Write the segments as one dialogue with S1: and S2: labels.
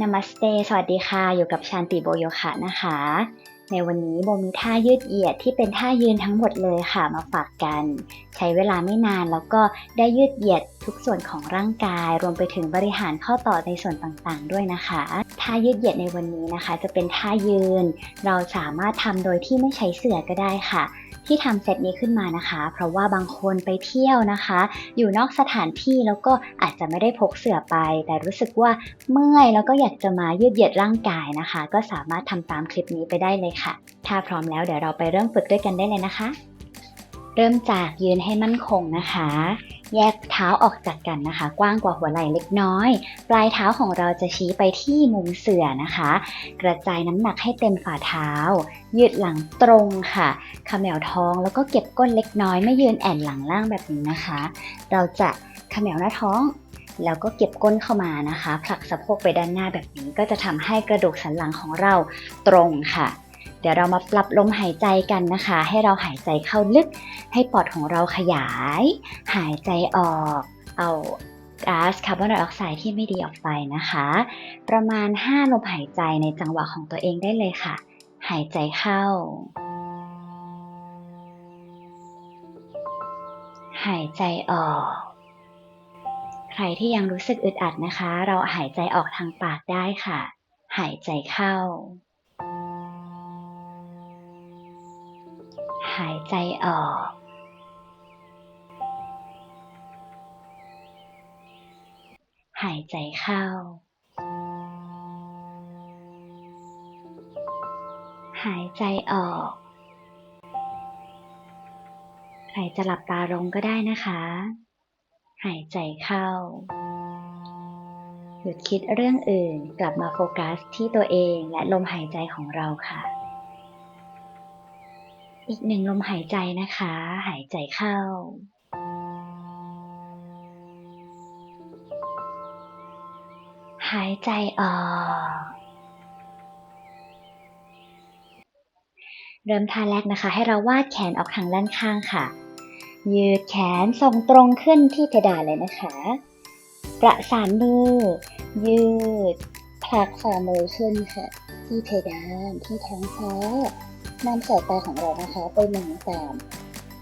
S1: นามัสเต สวัสดีค่ะ อยู่กับชันติโบโยคะนะคะ ในวันนี้โบมีท่ายืดเหยียดที่เป็นท่ายืนทั้งหมดเลยค่ะมาฝากกัน ใช้เวลาไม่นานแล้วก็ได้ยืดเหยียดทุกส่วนของร่างกาย รวมไปถึงบริหารข้อต่อในส่วนต่างๆ ด้วยนะคะ ท่ายืดเหยียดในวันนี้นะคะ จะเป็นท่ายืน เราสามารถทำโดยที่ไม่ใช้เสื่อก็ได้ค่ะ ที่ทำเซตนี้ขึ้นมานะคะ เพราะว่าบางคนไปเที่ยวนะคะ อยู่นอกสถานที่แล้วก็อาจจะไม่ได้พกเสื่อไป แต่รู้สึกว่าเมื่อยแล้วก็อยากจะมายืดเหยียดร่างกายนะคะ ก็สามารถทำตามคลิปนี้ไปได้เลยค่ะ ถ้าพร้อมแล้วเดี๋ยวเราไปเริ่มฝึกด้วยกันได้เลยนะคะ เริ่มจากยืนให้มั่นคงนะคะ แยกเท้าออกจากกันนะคะ กว้างกว่าหัวไหล่เล็กน้อย ปลายเท้าของเราจะชี้ไปที่มุมเสื่อนะคะ กระจายน้ำหนักให้เต็มฝ่าเท้า ยืดหลังตรงค่ะเขมวท้องแล้วก็เก็บก้นเล็กน้อย ไม่ยืนแอนหลังล่างแบบนี้นะคะ เราจะเขมวหน้าท้อง แล้วก็เก็บก้นเข้ามานะคะ ผลักสะโพกไปด้านหน้าแบบนี้ก็จะทำให้กระดูกสันหลังของเราตรงค่ะ เดี๋ยวเรามาปรับลมหายใจกันนะคะ ให้เราหายใจเข้าลึก ให้ปอดของเราขยาย หายใจออก เอาก๊าซคาร์บอนไดออกไซด์ที่ไม่ดีออกไปนะคะ ประมาณ 5 ลมหายใจในจังหวะของตัวเองได้เลยค่ะ หายใจเข้า หายใจออก ใครที่ยังรู้สึกอึดอัดนะคะ เราหายใจออกทางปากได้ค่ะ หายใจเข้า หายใจออก หายใจเข้า หายใจออก ใครจะหลับตาลงก็ได้นะคะ หายใจเข้า หยุดคิดเรื่องอื่นกลับมาโฟกัสที่ตัวเองและลมหายใจของเราค่ะ อีกหนึ่งลมหายใจนะคะ หายใจเข้า หายใจออก เริ่มท่าแรกนะคะ ให้เราวาดแขนออกทางด้านข้างค่ะ ยืดแขนทรงตรงขึ้นที่เพดานเลยนะคะ ประสานมือ ยืดผลักฝ่ามือขึ้นค่ะ ที่เพดานที่ท้องฟ้า นำสายตาของเรานะคะไปมองตาม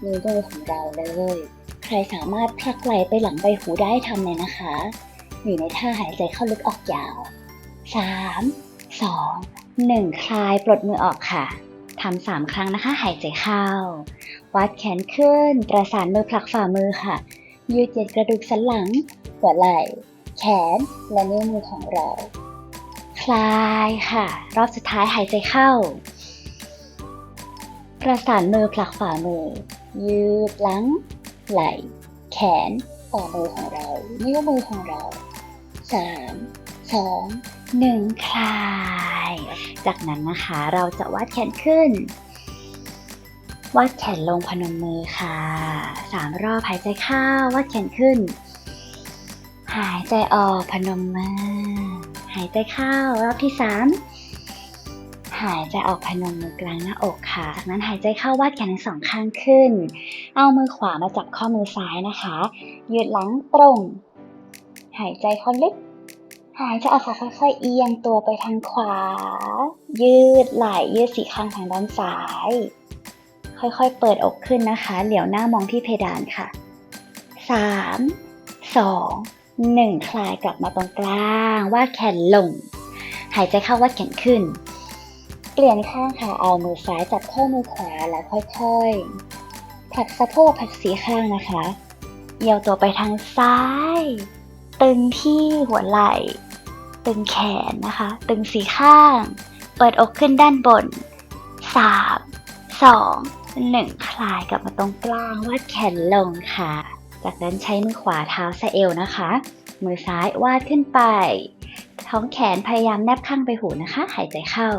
S1: นิ้วมือของเราเลย ใครสามารถผลักไหลไปหลังใบหูได้ทำเลยนะคะ อยู่ในท่าหายใจเข้าลึกออกยาว 3 2 1 คลายปลดมือออกค่ะทำสามครั้งนะคะ หายใจเข้า วัดแขนขึ้น ประสานมือผลักฝ่ามือค่ะ ยืดเหยียดกระดูกสันหลัง หัวไหล่ แขน และนิ้วมือของเรา คลายค่ะ รอบสุดท้ายหายใจเข้า ประสานมือผลักฝ่ามือ ยืดหลัง ไหล่ แขนฝ่ามือของเรานิ้วมือของเราสามสองหนึ่งคลาย จากนั้นนะคะเราจะวาดแขนขึ้น วาดแขนลงพนมมือค่ะสามรอบหายใจเข้าวาดแขนขึ้น หายใจออกพนมมือ หายใจเข้ารอบที่สาม หายใจออกพนมมือกลางหน้าอกค่ะ จากนั้นหายใจเข้าวาดแขนทั้งสองข้างขึ้น เอามือขวามาจับข้อมือซ้ายนะคะ ยืดหลังตรง หายใจเข้าลึก หายใจออกค่ะค่อยๆเอียงตัวไปทางขวา ยืดไหล่ยืดสีข้างทางด้านซ้าย ค่อยๆเปิดอกขึ้นนะคะ เหลียวหน้ามองที่เพดานค่ะ 3 2 1 คลายกลับมาตรงกลาง วาดแขนลง หายใจเข้าวาดแขนขึ้น เปลี่ยนข้างค่ะเอามือซ้ายจับข้อมือขวาแล้วค่อยๆผลักสะโพกผลักสีข้างนะคะเอียวตัวไปทางซ้าย ตึงที่หัวไหล่ ตึงแขนนะคะ ตึงสีข้าง เปิดอกขึ้นด้านบน3 2 1คลายกลับมาตรงกลางวาดแขนลงค่ะ จากนั้นใช้มือขวาเท้าสะเอวนะคะ มือซ้ายวาดขึ้นไป ท้องแขนพยายามแนบข้างไปหูนะคะ หายใจเข้า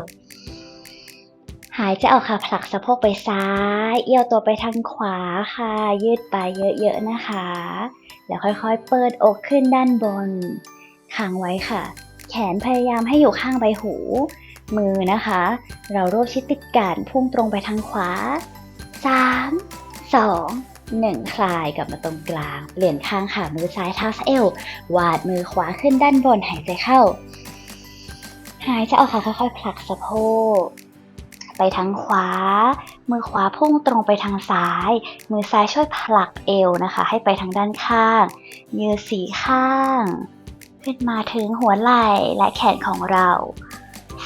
S1: หายใจออกค่ะผลักสะโพกไปซ้าย เอี้ยวตัวไปทางขวาค่ะ ยืดไปเยอะๆนะคะ แล้วค่อยๆ เปิดอกขึ้นด้านบนค้างไว้ค่ะ แขนพยายามให้อยู่ข้างใบหู มือนะคะ เรารวบชิดติดกันพุ่งตรงไปทางขวา 3 2 1 คลายกลับมาตรงกลาง เปลี่ยนข้างค่ะมือซ้ายเท้าเอว วาดมือขวาขึ้นด้านบนหายใจเข้า หายใจออกค่ะค่อยๆผลักสะโพก ไปทางขวา มือขวาพุ่งตรงไปทางซ้าย มือซ้ายช่วยผลักเอวนะคะ ให้ไปทางด้านข้าง ยืดสีข้าง ขึ้นมาถึงหัวไหล่และแขนของเรา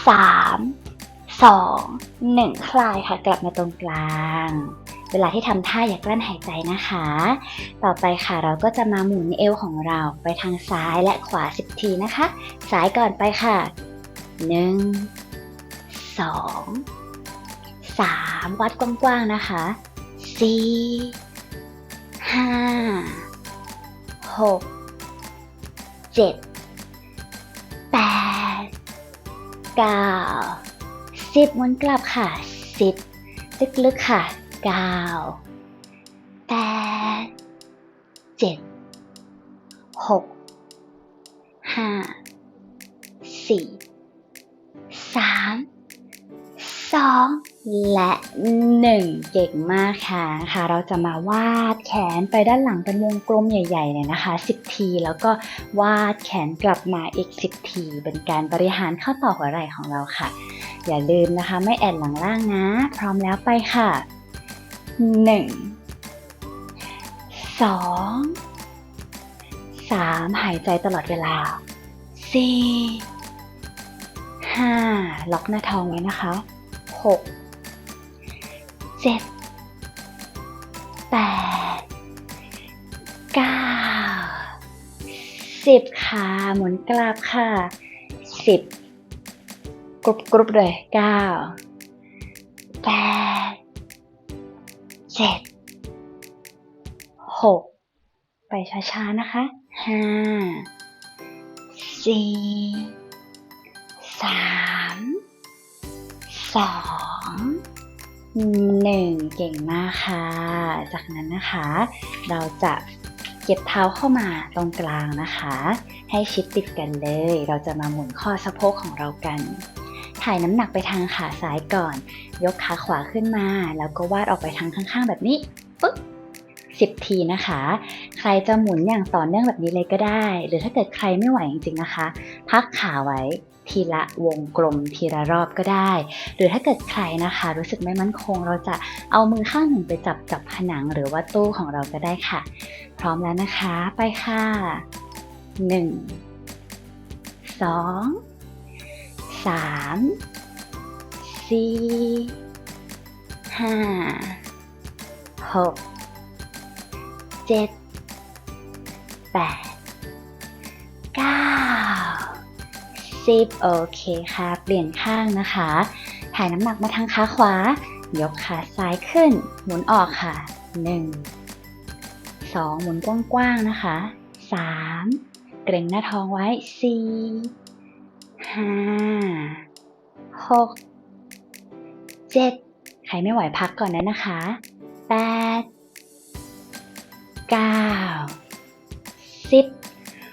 S1: 3 2 1 คลายค่ะกลับมาตรงกลาง เวลาที่ทำท่าอย่ากลั้นหายใจนะคะ ต่อไปค่ะเราก็จะมาหมุนเอวของเราไปทางซ้ายและขวา 10 ทีนะคะ ซ้ายก่อนไปค่ะ 1 2 3 วัดกว้างๆนะคะ 4 5 6 7 8 9 10หมุนกลับค่ะ 10 ลึกๆค่ะ 9 8 7 6 5 4 3 2 และ 1 เก่งมากค่ะค่ะ เราจะมาวาดแขนไปด้านหลังเป็นวงกลมใหญ่ๆเลยนะคะ 10 ที แล้วก็วาดแขนกลับมาอีก 10 ที เป็นการบริหารข้อต่อหัวไหล่ของเราค่ะ อย่าลืมนะคะ ไม่แอนหลังล่างนะ พร้อมแล้วไปค่ะ 1 2 3 หายใจตลอดเวลา 4 5 ล็อกหน้าท้องไว้นะคะ 6 เจ็ดแปดเก้าสิบค่ะ หมุนกลับค่ะสิบกรุบกรุบเลยเก้าแปดเจ็ดหกไปช้าๆนะคะห้าสี่สามสอง หนึ่งเก่งมากค่ะ จากนั้นนะคะ เราจะเก็บเท้าเข้ามาตรงกลางนะคะ ให้ชิดติดกันเลย เราจะมาหมุนข้อสะโพกของเรากัน ถ่ายน้ำหนักไปทางขาซ้ายก่อน ยกขาขวาขึ้นมา แล้วก็วาดออกไปทางข้างๆ แบบนี้ปึ๊บสิบทีนะคะ ใครจะหมุนอย่างต่อเนื่องแบบนี้เลยก็ได้ หรือถ้าเกิดใครไม่ไหวจริงๆนะคะ พักขาไว้ ทีละวงกลมทีละรอบก็ได้ หรือถ้าเกิดใครนะคะ รู้สึกไม่มั่นคง เราจะเอามือข้างหนึ่งไปจับกับผนังหรือว่าตู้ของเราก็ได้ค่ะ พร้อมแล้วนะคะ ไปค่ะ 1 2 3 4 5 6 7 8 9 10โอเคค่ะ เปลี่ยนข้างนะคะ ถ่ายน้ำหนักมาทางขาขวา ยกขาซ้ายขึ้น หมุนออกค่ะ 1 2 หมุนกว้างๆนะคะ 3 เกร็งหน้าท้องไว้ 4 5 6 7 ใครไม่ไหวพักก่อนนะนะคะ 8 9 10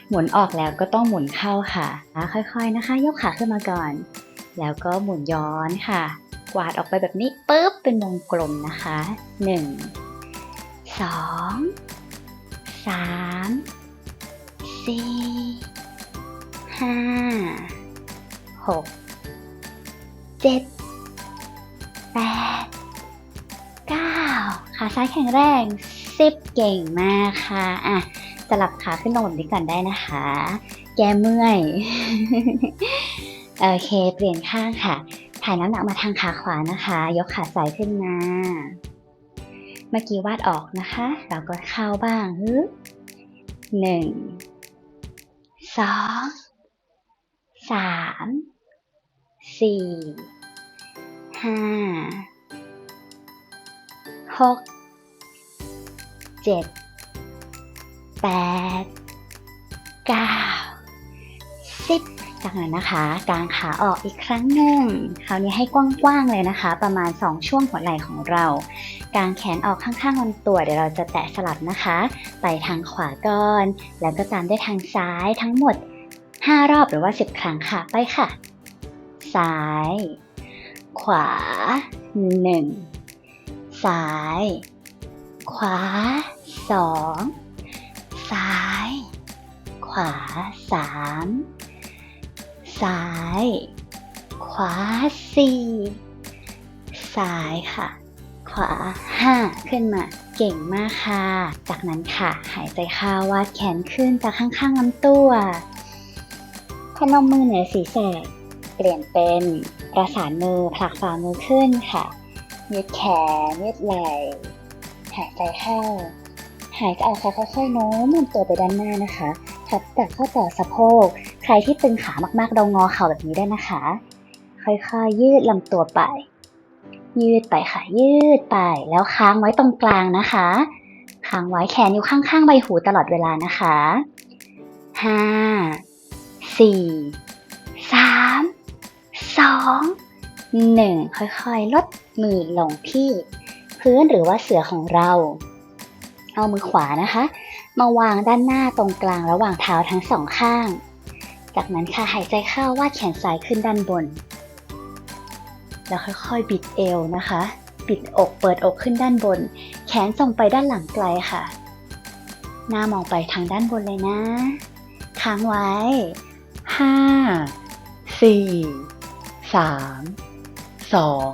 S1: หมุนออกแล้วก็ต้องหมุนเข้าค่ะ ค่อยๆนะคะ ยกขาขึ้นมาก่อน แล้วก็หมุนย้อนค่ะ กวาดออกไปแบบนี้ปุ๊บเป็นวงกลมนะคะ 1 2 3 4 5 6 7 8 9ขาซ้ายแข็งแรง 10 เก่งมากค่ะอะ ลับขาขึ้นลงแบบนี้ก่อนได้นะคะ แก้เมื่อย โอเค เปลี่ยนข้างค่ะ ถ่ายน้ำหนักมาทางขาขวานะคะ ยกขาซ้ายขึ้นมา เมื่อกี้วาดออกนะคะ เราก็เข้าบ้างหนึ่ง สอง สาม สี่ ห้า หก เจ็ด แปดเก้าสิบจากนั้นนะคะ กางขาออกอีกครั้งหนึ่ง คราวนี้ให้กว้างๆเลยนะคะ ประมาณ 2 ช่วงหัวไหล่ของเรา กางแขนออกข้างๆลำตัว เดี๋ยวเราจะแตะสลับนะคะ ไปทางขวาก่อน แล้วก็ตามด้วยทางซ้ายทั้งหมด 5 รอบหรือว่า 10 ครั้งค่ะ ไปค่ะ ซ้าย ขวา 1 ซ้าย ขวา 2 ซ้าย ขวา3ซ้าย ขวาสี่ซ้ายค่ะ ขวาห้าขึ้นมาเก่งมากค่ะ จากนั้นค่ะ หายใจเข้าวาดแขนขึ้นจากข้างๆลำตัวพนมมือเหนือศีรษะเปลี่ยนเป็นประสานมือผลักฝ่ามือขึ้นค่ะยืดแขนยืดไหล่หายใจเข้า หายใจออกค่ะค่อยๆโน้มลำตัวไปด้านหน้านะคะทับจากข้อต่อสะโพก ใครที่ตึงขามากๆเรางอเข่าแบบนี้ได้นะคะ ค่อยๆยืดลำตัวไป ยืดไปค่ะยืดไป แล้วค้างไว้ตรงกลางนะคะ ค้างไว้แขนอยู่ข้างๆใบหูตลอดเวลานะคะห้าสี่สามสองหนึ่งค่อยๆ ลดมือลงที่ พื้นหรือว่าเสือของเรา เอามือขวานะคะ มาวางด้านหน้าตรงกลางระหว่างเท้าทั้งสองข้าง จากนั้นค่ะหายใจเข้าวาดแขนซ้ายขึ้นด้านบน แล้วค่อยๆ บิดเอวนะคะ บิดอกเปิดอกขึ้นด้านบน แขนส่งไปด้านหลังไกลค่ะ หน้ามองไปทางด้านบนเลยนะ ค้างไว้
S2: ห้า สี่ สาม สอง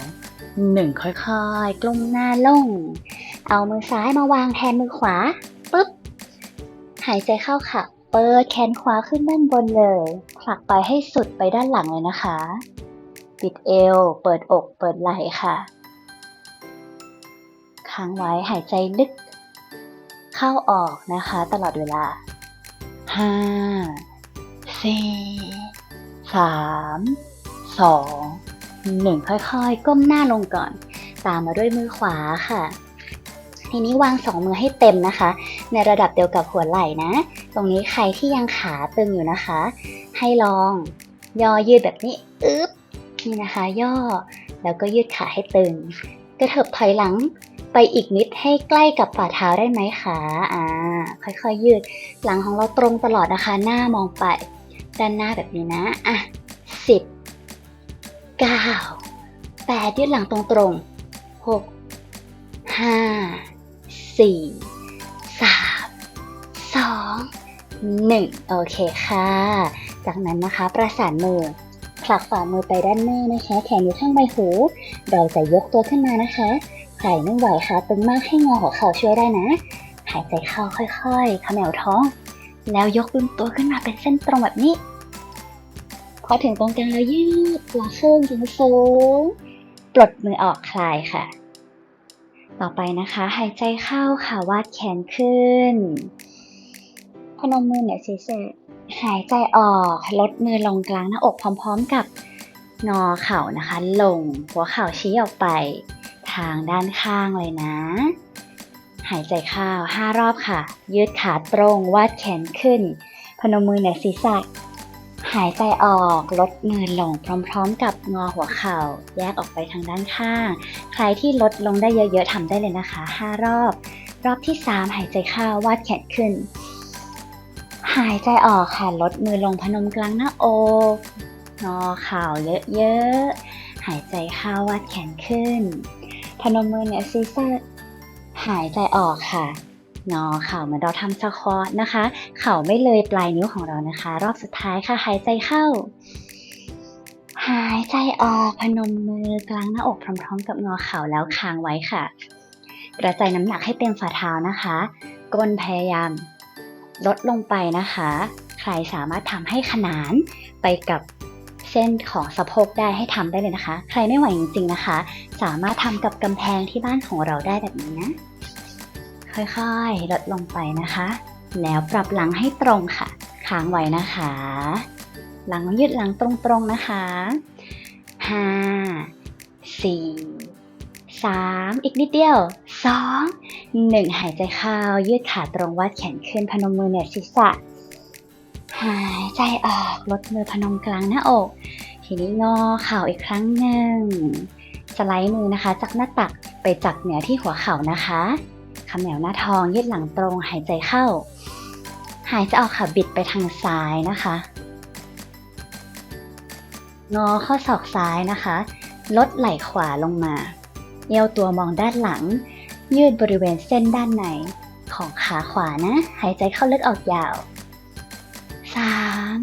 S2: หนึ่งค่อย
S1: ค่อยๆกลมหน้าลง เอามือซ้ายมาวางแทนมือขวาปึ๊บ หายใจเข้าค่ะ เปิดแขนขวาขึ้นด้านบนเลยผลักไปให้สุดไปด้านหลังเลยนะคะ ปิดเอว เปิดอก เปิดไหล่ค่ะ ค้างไว้หายใจลึก เข้าออกนะคะ ตลอดเวลา
S2: ห้า สี่ สาม สอง
S1: หนึ่งค่อยๆ ก้มหน้าลงก่อน ตามมาด้วยมือขวาค่ะ ทีนี้วางสองมือให้เต็มนะคะ ในระดับเดียวกับหัวไหล่นะ ตรงนี้ใครที่ยังขาตึงอยู่นะคะ ให้ลองย่อยืดแบบนี้อึ๊บนี่นะคะ ย่อ แล้วก็ยืดขาให้ตึง กระเถิบถอยหลังไปอีกนิดให้ใกล้กับฝ่าเท้าได้ไหมคะอ่าค่อยๆยืด หลังของเราตรงตลอดนะคะ หน้ามองไป ด้านหน้าแบบนี้นะอะสิบเก้าแปดยืดหลังตรงๆหกห้า สี่สามสองหนึ่งโอเคค่ะ จากนั้นนะคะประสานมือผลักฝ่ามือไปด้านหน้านะคะ แขนอยู่ข้างใบหู เราจะยกตัวขึ้นมานะคะใครไม่ไหวค่ะตึงมากให้งอหัวเข่าช่วยได้นะ หายใจเข้าค่อยๆขมวท้อง แล้วยกลำตัวขึ้นมาเป็นเส้นตรงแบบนี้ พอถึงตรงกลางแล้วยืดตัวขึ้นสูงสูง ปลดมือออกคลายค่ะ ต่อไปนะคะ หายใจเข้าค่ะวาดแขนขึ้น พนมมือเหนือศีรษะหายใจออกลดมือลงกลางหน้าอกพร้อมๆกับงอเข่านะคะ ลงหัวเข่าชี้ออกไป ทางด้านข้างเลยนะ หายใจเข้าห้ารอบค่ะ ยืดขาตรงวาดแขนขึ้น พนมมือเหนือศีรษะ หายใจออกลดมือลงพร้อมๆ กับงอหัวเข่า แยกออกไปทางด้านข้าง ใครที่ลดลงได้เยอะๆทำได้เลยนะคะ 5 รอบ รอบที่ 3 หายใจเข้าวาดแขนขึ้น หายใจออกค่ะลดมือลงพนมกลางหน้าอกงอเข่าเยอะๆหายใจเข้าวาดแขนขึ้น พนมมือเหนือศีรษะหายใจออกค่ะ งอเข่าเหมือนเราทำสควอตนะคะ เข่าไม่เลยปลายนิ้วของเรานะคะ รอบสุดท้ายค่ะหายใจเข้า หายใจออกพนมมือกลางหน้าอกพร้อม ๆ กับงอเข่าแล้วค้างไว้ค่ะ กระจายน้ำหนักให้เต็มฝ่าเท้านะคะ ก้นพยายามลดลงไปนะคะ ใครสามารถทำให้ขนานไปกับเส้นของสะโพกได้ให้ทำได้เลยนะคะ ใครไม่ไหวจริงๆนะคะ สามารถทำกับกำแพงที่บ้านของเราได้แบบนี้นะ ค่อยๆ ลดลงไปนะคะ แล้วปรับหลังให้ตรงค่ะ ค้างไว้นะคะ หลังยืดหลังตรงๆนะคะห้าสี่สามอีกนิดเดียวสองหนึ่งหายใจเข้ายืดขาตรงวาดแขนขึ้นพนมมือเหนือศีรษะ หายใจออกลดมือพนมกลางหน้าอก ทีนี้งอเข่าอีกครั้งหนึ่งสไลด์มือนะคะ จากหน้าตักไปจับเหนือที่หัวเข่านะคะ คำแหนวหน้าท้องยืดหลังตรงหายใจเข้า หายใจออกค่ะบิดไปทางซ้ายนะคะ งอข้อศอกซ้ายนะคะ ลดไหล่ขวาลงมา เอวตัวมองด้านหลัง ยืดบริเวณเส้นด้านในของขาขวานะ หายใจเข้าลึกออกยาวสาม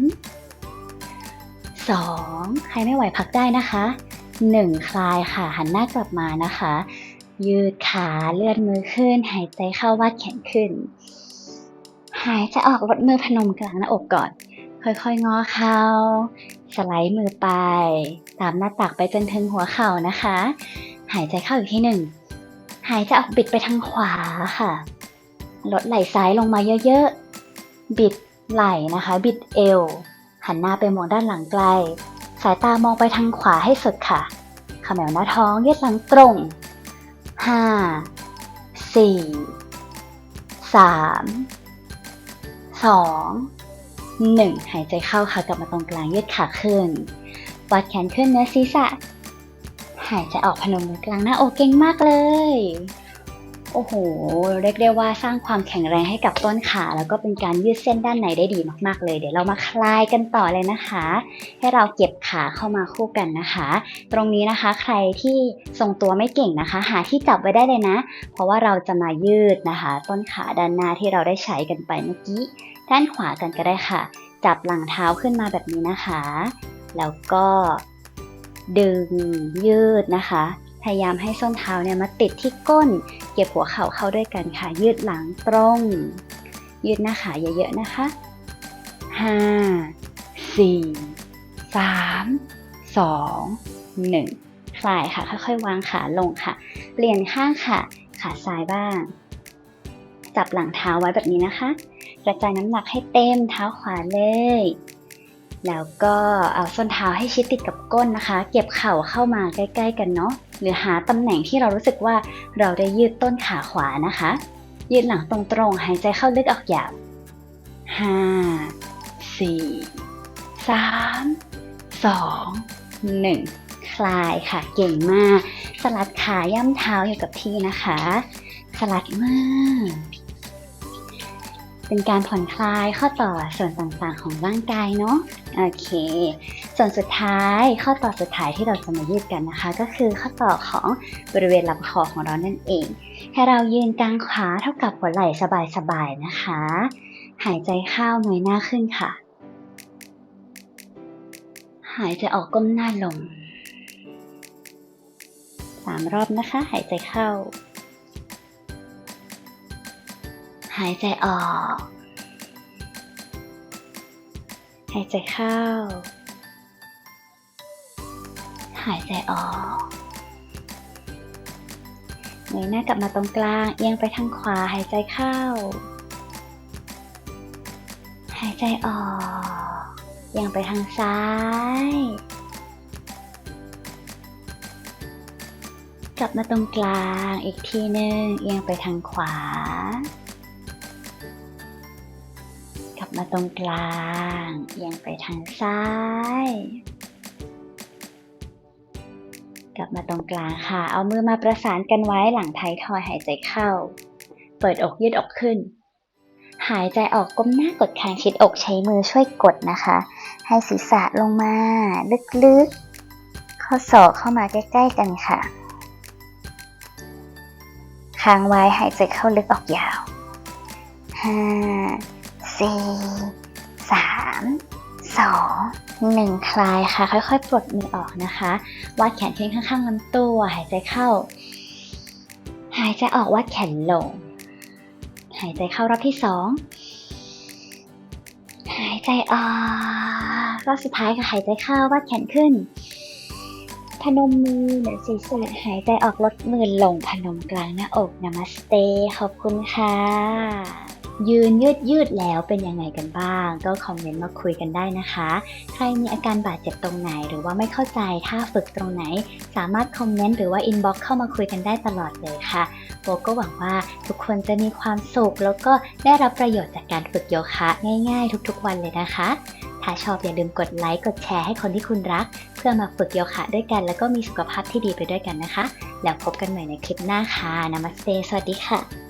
S1: สองใครไม่ไหวพักได้นะคะหนึ่งคลายค่ะหันหน้ากลับมานะคะ ยืดขาเลื่อนมือขึ้น หายใจเข้าวาดแขนขึ้น หายใจออกลดมือพนมกลางหน้าอกก่อน ค่อยๆงอเข่าสไลด์มือไป ตามหน้าตักไปจนถึงหัวเข่านะคะ หายใจเข้าอีกที่หนึ่งหายใจออกบิดไปทางขวาค่ะ ลดไหล่ซ้ายลงมาเยอะๆ บิดไหล่นะคะ บิดเอว หันหน้าไปมองด้านหลังไกล สายตามองไปทางขวาให้สุดค่ะขมวหน้าท้องยืดหลังตรง ห้าสี่สามสองหนึ่งหายใจเข้าค่ะกลับมาตรงกลางยืดขาขึ้นวัดแขนขึ้นเนื้อศีรษะ หายใจออกพนมมือกลางหน้าอกเก่งมากเลย อ้โห เรียกได้ว่าสร้างความแข็งแรงให้กับต้นขา แล้วก็เป็นการยืดเส้นด้านในได้ดีมากๆเลย เดี๋ยวเรามาคลายกันต่อเลยนะคะ ให้เราเก็บขาเข้ามาคู่กันนะคะ ตรงนี้นะคะใครที่ทรงตัวไม่เก่งนะคะ หาที่จับไว้ได้เลยนะ เพราะว่าเราจะมายืดนะคะ ต้นขาด้านหน้าที่เราได้ใช้กันไปเมื่อกี้ ด้านขวากันก็ได้ค่ะ จับหลังเท้าขึ้นมาแบบนี้นะคะ แล้วก็ดึงยืดนะคะ พยายามให้ส้นเท้าเนี่ยมาติดที่ก้น เก็บหัวเข่าเข้าด้วยกันค่ะ ยืดหลังตรง ยืดหน้าขาเยอะๆนะคะห้าสี่สามสองหนึ่งคลายค่ะ ค่อยๆ วางขาลงค่ะ เปลี่ยนข้างค่ะ ขาซ้ายบ้าง จับหลังเท้าไว้แบบนี้นะคะ กระจายน้ำหนักให้เต็มเท้าขวาเลย แล้วก็เอาส้นเท้าให้ชิดติดกับก้นนะคะ เก็บเข่าเข้ามาใกล้ ๆ กันเนาะ หรือหาตำแหน่งที่เรารู้สึกว่าเราได้ยืดต้นขาขวานะคะ ยืดหลังตรงๆ หายใจเข้าลึกออกยาวห้าสี่สามสองหนึ่งคลายค่ะ เก่งมาก สลัดขาย่ำเท้าอยู่กับที่นะคะ สลัดมือ เป็นการผ่อนคลายข้อต่อส่วนต่างๆของร่างกายเนาะโอเค ส่วนสุดท้ายข้อต่อสุดท้ายที่เราจะมายืดกันนะคะ ก็คือข้อต่อของบริเวณลำคอของเรานั่นเอง ให้เรายืนกลางขาเท่ากับหัวไหล่สบายๆนะคะ หายใจเข้าเงยหน้าขึ้นค่ะ หายใจออกก้มหน้าลงสามรอบนะคะ หายใจเข้า หายใจออก หายใจเข้า หายใจออกเงยหน้ากลับมาตรงกลาง เอียงไปทางขวา หายใจเข้า หายใจออก เอียงไปทางซ้าย กลับมาตรงกลางอีกทีหนึ่งเอียงไปทางขวา มาตรงกลางเอียงไปทางซ้าย กลับมาตรงกลางค่ะ เอามือมาประสานกันไว้หลังไทยทอยหายใจเข้า เปิดอกยืดอกขึ้น หายใจออกก้มหน้ากดคางชิดอกใช้มือช่วยกดนะคะ ให้ศีรษะลงมา ลึกๆ ข้อศอกเข้ามาใกล้ ๆ กันค่ะค้างไว้หายใจเข้าลึกออกยาวห้า สี่สามสองหนึ่งคลายค่ะ ค่อยๆ ปลดมือออกนะคะ วาดแขนขึ้นข้างๆลำตัวหายใจเข้า หายใจออกวาดแขนลง หายใจเข้ารอบที่สองหายใจออกรอบสุดท้ายค่ะหายใจเข้าวาดแขนขึ้น พนมมือเหนือศีรษะหายใจออกลดมือลงพนมกลางหน้าอกนามัสเตขอบคุณค่ะ ยืนยืดยืดแล้วเป็นยังไงกันบ้าง ก็คอมเมนต์มาคุยกันได้นะคะ ใครมีอาการบาดเจ็บตรงไหน หรือว่าไม่เข้าใจท่าฝึกตรงไหน สามารถคอมเมนต์หรือว่าอินบ็อกซ์เข้ามาคุยกันได้ตลอดเลยค่ะโบก็หวังว่าทุกคนจะมีความสุข แล้วก็ได้รับประโยชน์จากการฝึกโยคะง่ายๆ ทุกๆ วันเลยนะคะ ถ้าชอบอย่าลืมกดไลค์กดแชร์ให้คนที่คุณรัก เพื่อมาฝึกโยคะด้วยกัน แล้วก็มีสุขภาพที่ดีไปด้วยกันนะคะ แล้วพบกันใหม่ในคลิปหน้าค่ะนามัสเตสวัสดีค่ะ